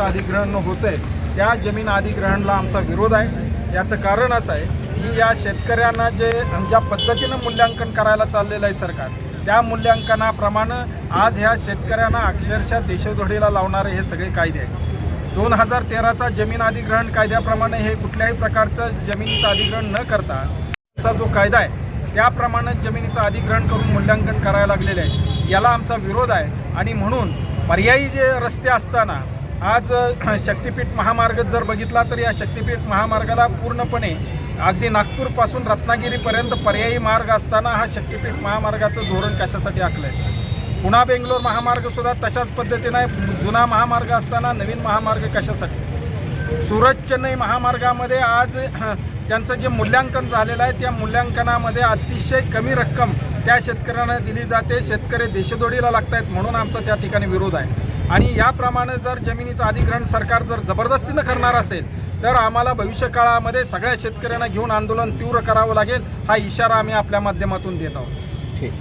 जमिनीचं अधिग्रहण होतं आहे त्या जमीन अधिग्रहणला आमचा विरोध आहे. याचं कारण असं आहे की या शेतकऱ्यांना जे ज्या पद्धतीनं मूल्यांकन करायला चाललेलं आहे सरकार त्या मूल्यांकनाप्रमाणे आज ह्या शेतकऱ्यांना अक्षरशः देशोधडीला लावणारे हे सगळे कायदे आहेत. दोन हजार तेराचा जमीन अधिग्रहण कायद्याप्रमाणे हे कुठल्याही प्रकारचं जमिनीचं अधिग्रहण न करता चा जो कायदा आहे त्याप्रमाणे जमिनीचं अधिग्रहण करून मूल्यांकन करायला लागलेलं आहे याला आमचा विरोध आहे आणि म्हणून पर्यायी जे रस्ते असताना आज शक्तिपीठ महामार्ग जर बघितला तर या शक्तिपीठ महामार्गाला पूर्णपणे अगदी नागपूरपासून रत्नागिरीपर्यंत पर्यायी मार्ग असताना हा शक्तिपीठ महामार्गाचं धोरण कशासाठी आखलं आहे पुणा बेंगलोर महामार्गसुद्धा तशाच पद्धतीनं आहे. जुना महामार्ग असताना नवीन महामार्ग कशासाठी? सुरत चेन्नई महामार्गामध्ये आज त्यांचं जे मूल्यांकन झालेलं आहे त्या मूल्यांकनामध्ये अतिशय कमी रक्कम त्या शेतकऱ्यांना दिली जाते. शेतकरी देशदोडीला लागत आहेत म्हणून आमचा त्या ठिकाणी विरोध आहे. आणि याप्रमाणे जर जमिनीचं अधिग्रहण सरकार जर जबरदस्तीनं करणार असेल तर आम्हाला भविष्यकाळामध्ये सगळ्या शेतकऱ्यांना घेऊन आंदोलन तीव्र करावं लागेल हा इशारा आम्ही आपल्या माध्यमातून देत आहोत. ठीक.